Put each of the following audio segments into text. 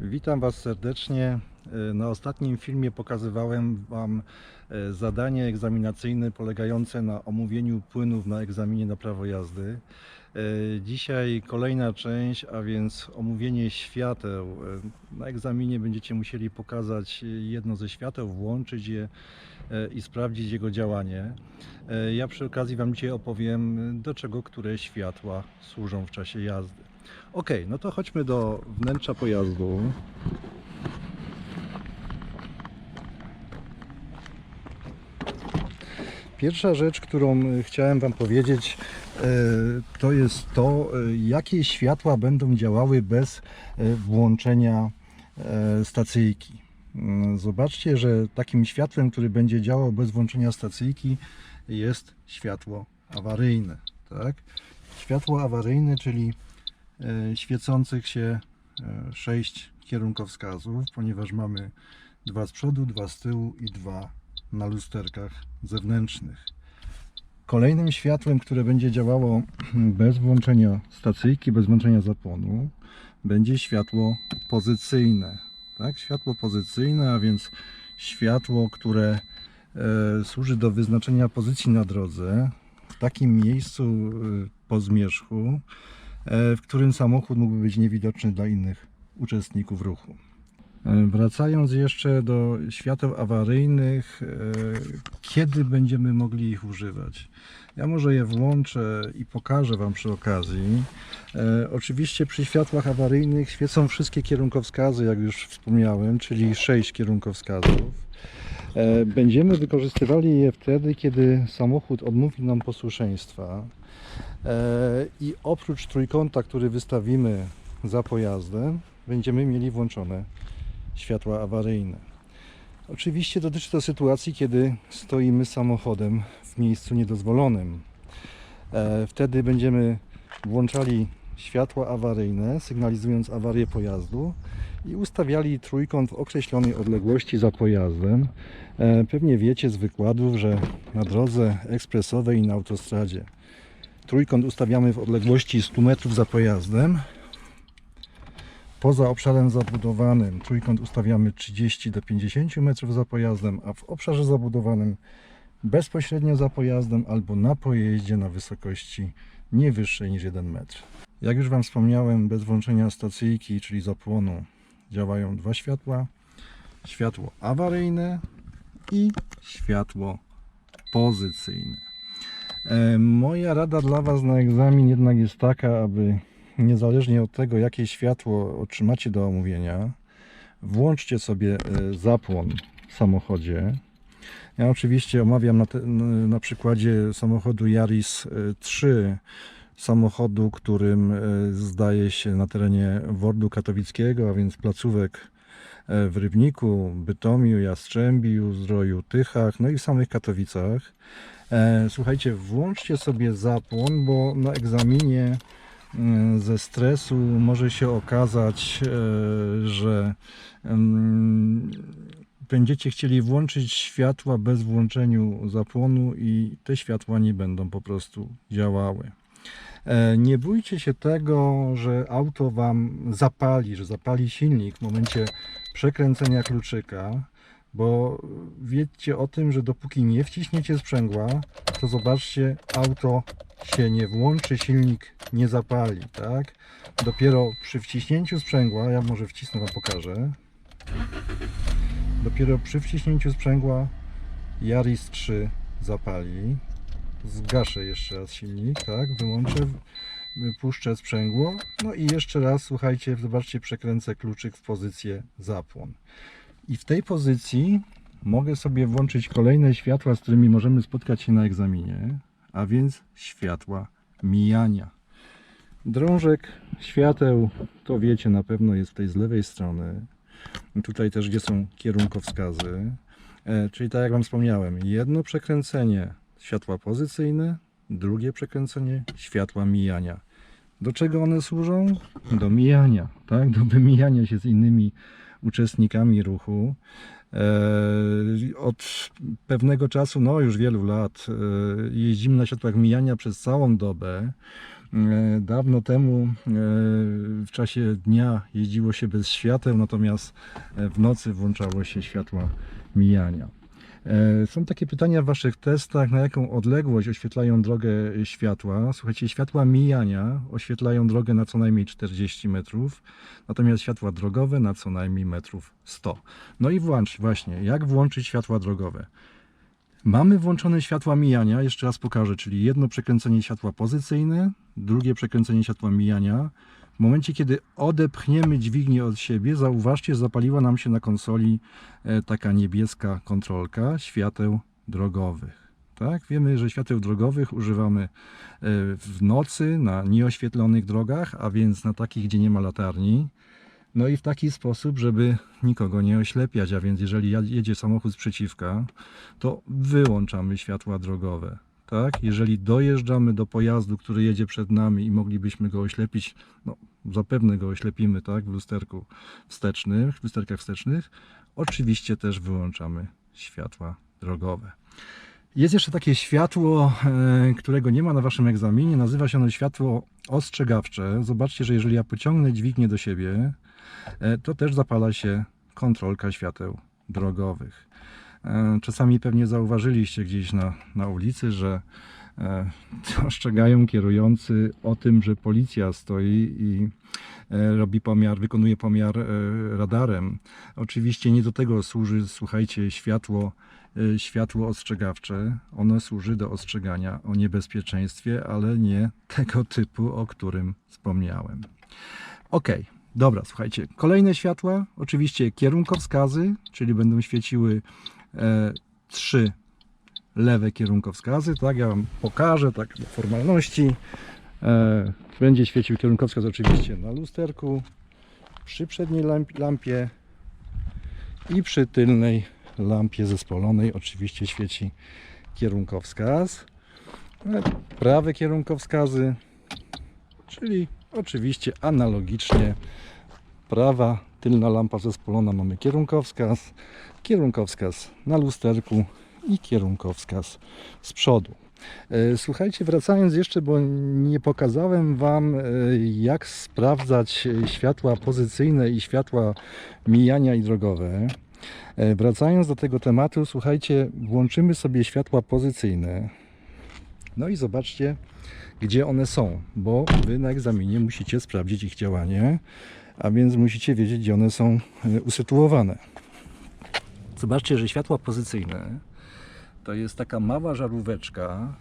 Witam Was serdecznie. E, Na ostatnim filmie pokazywałem Wam e, zadanie egzaminacyjne polegające na omówieniu płynów na egzaminie na prawo jazdy. E, Dzisiaj kolejna część, a więc omówienie świateł. Na egzaminie będziecie musieli pokazać jedno ze świateł, włączyć je i sprawdzić jego działanie. Ja przy okazji Wam dzisiaj opowiem, do czego które światła służą w czasie jazdy. Ok, no to chodźmy do wnętrza pojazdu. Pierwsza rzecz, którą e, chciałem Wam powiedzieć, e, to jest to, e, jakie światła będą działały bez włączenia stacyjki. Mm, Zobaczcie, że takim światłem, który będzie działał bez włączenia stacyjki, jest światło awaryjne. Tak? Światło awaryjne, czyli świecących się e, sześć kierunkowskazów, ponieważ mamy dwa z przodu, dwa z tyłu i dwa na lusterkach zewnętrznych. Kolejnym światłem, które będzie działało bez włączenia stacyjki, bez włączenia zapłonu, będzie światło pozycyjne. Tak? Światło pozycyjne, a więc światło, które e, służy do wyznaczenia pozycji na drodze w takim miejscu e, po zmierzchu, e, w którym samochód mógłby być niewidoczny dla innych uczestników ruchu. E, Wracając jeszcze do świateł awaryjnych, e, kiedy będziemy mogli ich używać? Ja może je włączę i pokażę Wam przy okazji. E, Oczywiście przy światłach awaryjnych świecą wszystkie kierunkowskazy, jak już wspomniałem, czyli 6 kierunkowskazów. E, Będziemy wykorzystywali je wtedy, kiedy samochód odmówi nam posłuszeństwa E, i oprócz trójkąta, który wystawimy za pojazdem, będziemy mieli włączone światła awaryjne. Oczywiście dotyczy to sytuacji, kiedy stoimy samochodem w miejscu niedozwolonym. E, Wtedy będziemy włączali światła awaryjne, sygnalizując awarię pojazdu i ustawiali trójkąt w określonej odległości za pojazdem. E, Pewnie wiecie z wykładów, że na drodze ekspresowej i na autostradzie trójkąt ustawiamy w odległości 100 metrów za pojazdem. Poza obszarem zabudowanym trójkąt ustawiamy 30 do 50 metrów za pojazdem, a w obszarze zabudowanym bezpośrednio za pojazdem albo na pojeździe na wysokości nie wyższej niż 1 metr. Jak już Wam wspomniałem, bez włączenia stacyjki, czyli zapłonu, działają dwa światła. Światło awaryjne i światło pozycyjne. E, Moja rada dla Was na egzamin jednak jest taka, aby niezależnie od tego, jakie światło otrzymacie do omówienia, włączcie sobie e, zapłon w samochodzie. Ja oczywiście omawiam na, te, na przykładzie samochodu Yaris e, 3, samochodu, którym e, zdaje się na terenie Wordu Katowickiego, a więc placówek e, w Rybniku, Bytomiu, Jastrzębiu, Zdroju, Tychach, no i w samych Katowicach. E, Słuchajcie, włączcie sobie zapłon, bo na egzaminie mm, ze stresu może się okazać, e, że mm, będziecie chcieli włączyć światła bez włączeniu zapłonu i te światła nie będą po prostu działały. E, Nie bójcie się tego, że auto Wam zapali, że zapali silnik w momencie przekręcenia kluczyka, bo wiedzcie o tym, że dopóki nie wciśniecie sprzęgła, to zobaczcie, auto się nie włączy, silnik nie zapali, tak? Dopiero przy wciśnięciu sprzęgła, ja może wcisnę Wam pokażę. Dopiero przy wciśnięciu sprzęgła Yaris 3 zapali. Zgaszę jeszcze raz silnik, tak? Wyłączę, puszczę sprzęgło. No i jeszcze raz, słuchajcie, zobaczcie, przekręcę kluczyk w pozycję zapłon. I w tej pozycji mogę sobie włączyć kolejne światła, z którymi możemy spotkać się na egzaminie, a więc światła mijania. Drążek świateł, to wiecie na pewno, jest tutaj z lewej strony. Tutaj też, gdzie są kierunkowskazy. E, czyli tak jak Wam wspomniałem, jedno przekręcenie światła pozycyjne, drugie przekręcenie światła mijania. Do czego one służą? Do mijania, tak? Do wymijania się z innymi uczestnikami ruchu. E, Od pewnego czasu, no już wielu lat, e, jeździmy na światłach mijania przez całą dobę. E, Dawno temu w czasie dnia jeździło się bez świateł, natomiast w nocy włączało się światła mijania. E, Są takie pytania w Waszych testach, na jaką odległość oświetlają drogę światła. Słuchajcie, światła mijania oświetlają drogę na co najmniej 40 metrów, natomiast światła drogowe na co najmniej metrów 100. No i włącz właśnie, jak włączyć światła drogowe? Mamy włączone światła mijania, jeszcze raz pokażę, czyli jedno przekręcenie światła pozycyjne, drugie przekręcenie światła mijania. W momencie, kiedy odepchniemy dźwignię od siebie, zauważcie, zapaliła nam się na konsoli e, taka niebieska kontrolka świateł drogowych. Tak? Wiemy, że świateł drogowych używamy e, w nocy na nieoświetlonych drogach, a więc na takich, gdzie nie ma latarni. No i w taki sposób, żeby nikogo nie oślepiać, a więc jeżeli jedzie samochód z przeciwka, to wyłączamy światła drogowe. Tak? Jeżeli dojeżdżamy do pojazdu, który jedzie przed nami i moglibyśmy go oślepić, no zapewne go oślepimy tak? w lusterku wstecznych, w lusterkach wstecznych, oczywiście też wyłączamy światła drogowe. Jest jeszcze takie światło, e, którego nie ma na waszym egzaminie. Nazywa się ono światło ostrzegawcze. Zobaczcie, że jeżeli ja pociągnę dźwignię do siebie, e, to też zapala się kontrolka świateł drogowych. E, Czasami pewnie zauważyliście gdzieś na, na ulicy, że e, ostrzegają kierujący o tym, że policja stoi i e, robi pomiar, wykonuje pomiar radarem. Oczywiście nie do tego służy, słuchajcie, światło, światło ostrzegawcze. Ono służy do ostrzegania o niebezpieczeństwie, ale nie tego typu, o którym wspomniałem. Ok, dobra, słuchajcie. Kolejne światła, oczywiście kierunkowskazy, czyli będą świeciły trzy lewe kierunkowskazy. Tak, ja Wam pokażę, tak do formalności. E, będzie świecił kierunkowskaz oczywiście na lusterku, przy przedniej lamp- lampie i przy tylnej lampie zespolonej oczywiście świeci kierunkowskaz. E, Prawe kierunkowskazy, czyli oczywiście analogicznie prawa tylna lampa zespolona mamy kierunkowskaz, kierunkowskaz na lusterku i kierunkowskaz z przodu. E, Słuchajcie, wracając jeszcze, bo nie pokazałem Wam, e, jak sprawdzać światła pozycyjne i światła mijania i drogowe. E, Wracając do tego tematu, słuchajcie, włączymy sobie światła pozycyjne. No i zobaczcie, gdzie one są, bo Wy na egzaminie musicie sprawdzić ich działanie, a więc musicie wiedzieć, gdzie one są e, usytuowane. Zobaczcie, że światła pozycyjne to jest taka mała żaróweczka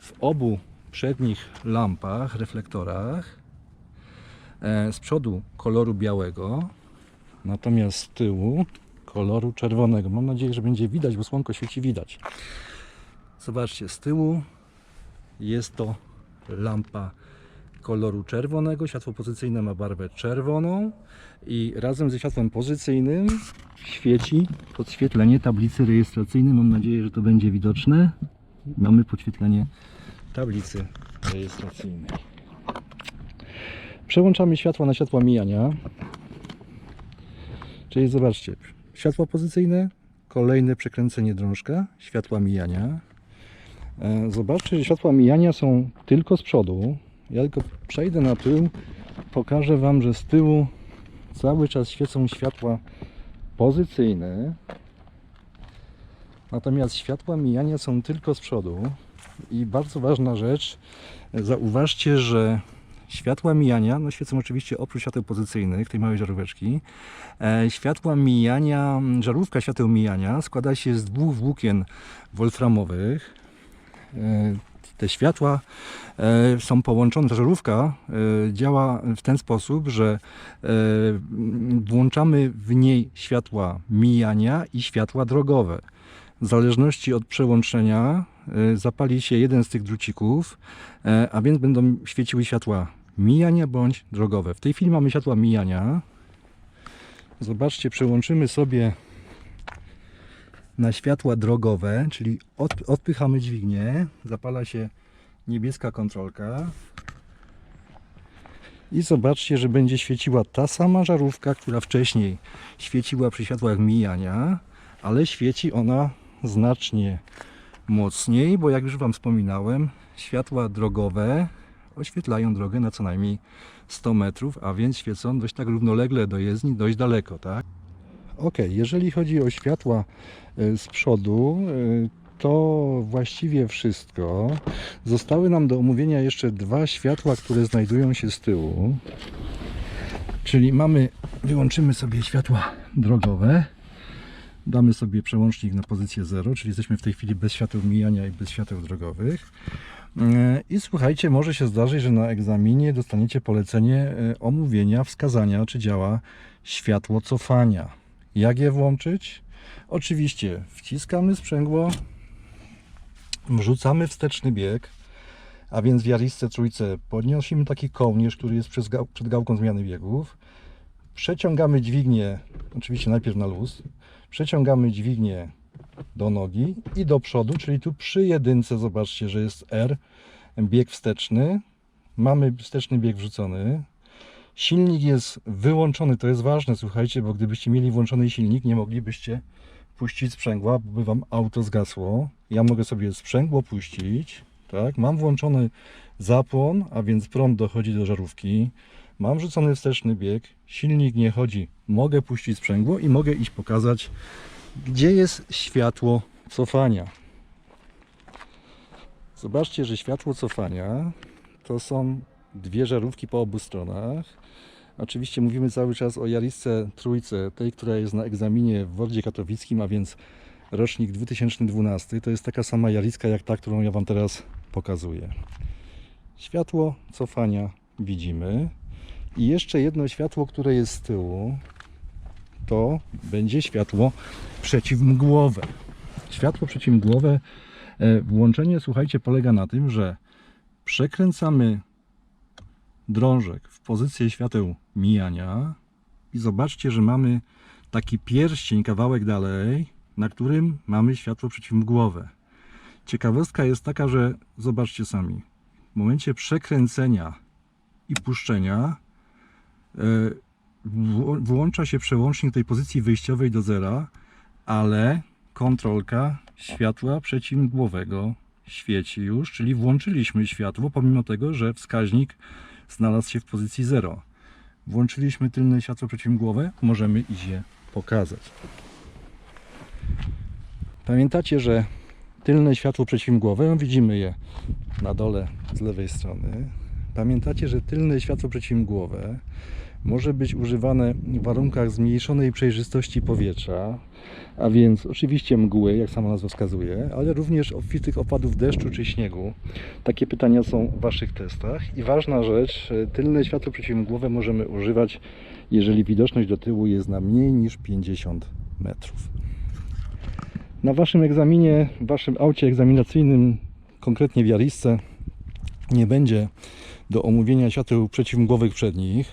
w obu przednich lampach, reflektorach. E, Z przodu koloru białego, natomiast z tyłu koloru czerwonego. Mam nadzieję, że będzie widać, bo słonko świeci widać. Zobaczcie, z tyłu jest to lampa koloru czerwonego. Światło pozycyjne ma barwę czerwoną i razem ze światłem pozycyjnym świeci podświetlenie tablicy rejestracyjnej. Mam nadzieję, że to będzie widoczne. Mamy podświetlenie tablicy rejestracyjnej. Przełączamy światła na światła mijania. Czyli zobaczcie, światło pozycyjne, kolejne przekręcenie drążka, światła mijania. E, Zobaczcie, że światła mijania są tylko z przodu. Ja tylko przejdę na tył, pokażę Wam, że z tyłu cały czas świecą światła pozycyjne. Natomiast światła mijania są tylko z przodu. I bardzo ważna rzecz, zauważcie, że światła mijania, no świecą oczywiście oprócz świateł pozycyjnych, tej małej żaróweczki, e, światła mijania, żarówka świateł mijania składa się z dwóch włókien wolframowych. Te światła e, są połączone, żarówka e, działa w ten sposób, że e, włączamy w niej światła mijania i światła drogowe. W zależności od przełączenia zapali się jeden z tych drucików, a więc będą świeciły światła mijania bądź drogowe. W tej chwili mamy światła mijania. Zobaczcie, przełączymy sobie na światła drogowe, czyli od, odpychamy dźwignię, zapala się niebieska kontrolka i zobaczcie, że będzie świeciła ta sama żarówka, która wcześniej świeciła przy światłach mijania, ale świeci ona znacznie mocniej, bo jak już Wam wspominałem, światła drogowe oświetlają drogę na co najmniej 100 metrów, a więc świecą dość tak równolegle do jezdni, dość daleko, tak? Ok, jeżeli chodzi o światła y, z przodu, y, to właściwie wszystko. Zostały nam do omówienia jeszcze dwa światła, które znajdują się z tyłu. Czyli mamy, wyłączymy sobie światła drogowe, damy sobie przełącznik na pozycję 0, czyli jesteśmy w tej chwili bez świateł mijania i bez świateł drogowych. E, I słuchajcie, może się zdarzyć, że na egzaminie dostaniecie polecenie e, omówienia, wskazania, czy działa światło cofania. Jak je włączyć? Oczywiście wciskamy sprzęgło, wrzucamy wsteczny bieg, a więc w Jarisce trójce podnosimy taki kołnierz, który jest przed gał- przed gałką zmiany biegów. Przeciągamy dźwignię, oczywiście najpierw na luz, przeciągamy dźwignię do nogi i do przodu, czyli tu przy jedynce zobaczcie, że jest R, bieg wsteczny. Mamy wsteczny bieg wrzucony. Silnik jest wyłączony, to jest ważne, słuchajcie, bo gdybyście mieli włączony silnik, nie moglibyście puścić sprzęgła, bo by wam auto zgasło. Ja mogę sobie sprzęgło puścić, tak? Mam włączony zapłon, a więc prąd dochodzi do żarówki. Mam wrzucony wsteczny bieg, silnik nie chodzi. Mogę puścić sprzęgło i mogę iść pokazać, gdzie jest światło cofania. Zobaczcie, że światło cofania to są dwie żarówki po obu stronach. Oczywiście mówimy cały czas o Jarisce trójce, tej, która jest na egzaminie w Wordzie Katowickim, a więc rocznik 2012. To jest taka sama Jariska jak ta, którą ja Wam teraz pokazuję. Światło cofania widzimy. I jeszcze jedno światło, które jest z tyłu, to będzie światło przeciwmgłowe. Światło przeciwmgłowe, e, włączenie, słuchajcie, polega na tym, że przekręcamy drążek w pozycję świateł mijania i zobaczcie, że mamy taki pierścień kawałek dalej, na którym mamy światło przeciwmgłowe. Ciekawostka jest taka, że zobaczcie sami, w momencie przekręcenia i puszczenia e, włącza się przełącznik tej pozycji wyjściowej do zera, ale kontrolka światła przeciwmgłowego świeci już, czyli włączyliśmy światło, pomimo tego, że wskaźnik znalazł się w pozycji 0. Włączyliśmy tylne światło przeciwmgłowe, możemy iść je pokazać. Pamiętacie, że tylne światło przeciwmgłowe, widzimy je na dole z lewej strony. Pamiętacie, że tylne światło przeciwmgłowe może być używane w warunkach zmniejszonej przejrzystości powietrza, a więc oczywiście mgły, jak sama nazwa wskazuje, ale również obfitych opadów deszczu czy śniegu. Takie pytania są w Waszych testach. I ważna rzecz, e, tylne światło przeciwmgłowe możemy używać, jeżeli widoczność do tyłu jest na mniej niż 50 metrów. Na Waszym egzaminie, w Waszym aucie egzaminacyjnym, konkretnie w Jarisce, nie będzie do omówienia świateł przeciwmgłowych przednich.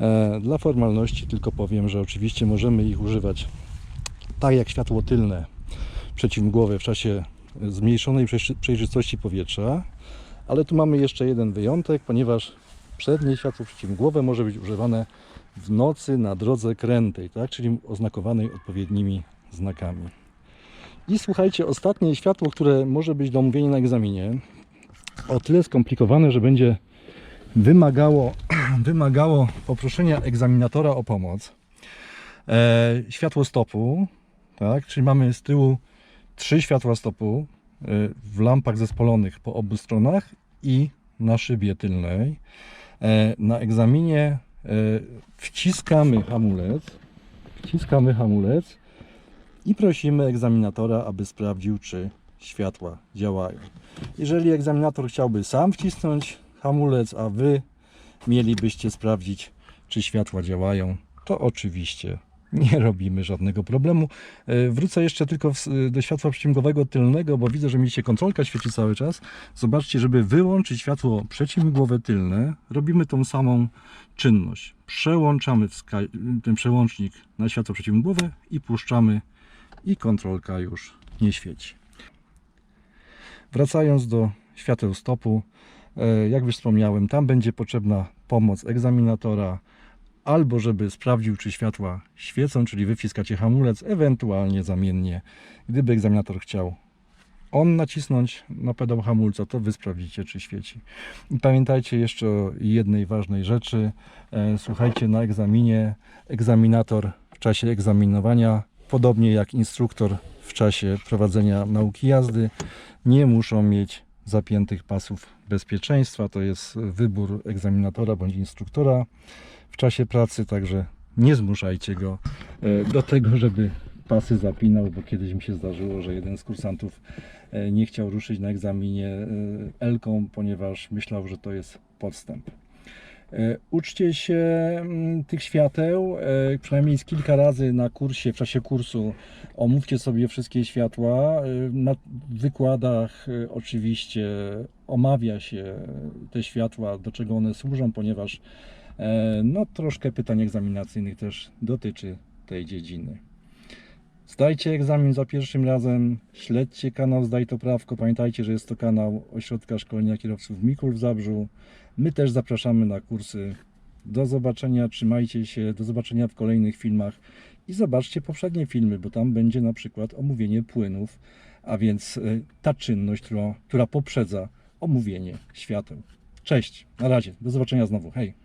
E, Dla formalności tylko powiem, że oczywiście możemy ich używać tak jak światło tylne przeciwmgłowe w czasie zmniejszonej przejrzy- przejrzystości powietrza, ale tu mamy jeszcze jeden wyjątek, ponieważ przednie światło przeciwmgłowe może być używane w nocy na drodze krętej, tak? czyli oznakowanej odpowiednimi znakami. I słuchajcie, ostatnie światło, które może być do omówienia na egzaminie, o tyle skomplikowane, że będzie wymagało, wymagało poproszenia egzaminatora o pomoc. E, światło stopu, tak, czyli mamy z tyłu trzy światła stopu e, w lampach zespolonych po obu stronach i na szybie tylnej. E, na egzaminie e, wciskamy hamulec, wciskamy hamulec i prosimy egzaminatora, aby sprawdził, czy światła działają. Jeżeli egzaminator chciałby sam wcisnąć hamulec, a wy mielibyście sprawdzić, czy światła działają, to oczywiście nie robimy żadnego problemu. E, Wrócę jeszcze tylko w- do światła przeciwmgłowego tylnego, bo widzę, że mi się kontrolka świeci cały czas. Zobaczcie, żeby wyłączyć światło przeciwmgłowe tylne, robimy tą samą czynność. Przełączamy wska- ten przełącznik na światło przeciwmgłowe i puszczamy i kontrolka już nie świeci. Wracając do świateł stopu, e, jak już wspomniałem, tam będzie potrzebna pomoc egzaminatora, albo żeby sprawdził, czy światła świecą, czyli wy wciskacie hamulec, ewentualnie zamiennie, gdyby egzaminator chciał on nacisnąć na pedał hamulca, to wy sprawdzicie, czy świeci. I pamiętajcie jeszcze o jednej ważnej rzeczy. E, Słuchajcie, na egzaminie egzaminator w czasie egzaminowania, podobnie jak instruktor w czasie prowadzenia nauki jazdy, nie muszą mieć zapiętych pasów bezpieczeństwa. To jest wybór egzaminatora bądź instruktora w czasie pracy, także nie zmuszajcie go e, do tego, żeby pasy zapinał, bo kiedyś mi się zdarzyło, że jeden z kursantów e, nie chciał ruszyć na egzaminie Elką, ponieważ myślał, że to jest podstęp. E, Uczcie się mm, tych świateł, e, przynajmniej kilka razy na kursie, w czasie kursu omówcie sobie wszystkie światła. E, Na wykładach oczywiście omawia się te światła, do czego one służą, ponieważ no, troszkę pytań egzaminacyjnych też dotyczy tej dziedziny. Zdajcie egzamin za pierwszym razem, śledźcie kanał Zdaj to Prawko. Pamiętajcie, że jest to kanał Ośrodka Szkolenia Kierowców Mikul w Zabrzu. My też zapraszamy na kursy. Do zobaczenia, trzymajcie się, do zobaczenia w kolejnych filmach i zobaczcie poprzednie filmy, bo tam będzie na przykład omówienie płynów, a więc y, ta czynność, która, która poprzedza omówienie świateł. Cześć, na razie, do zobaczenia znowu, hej!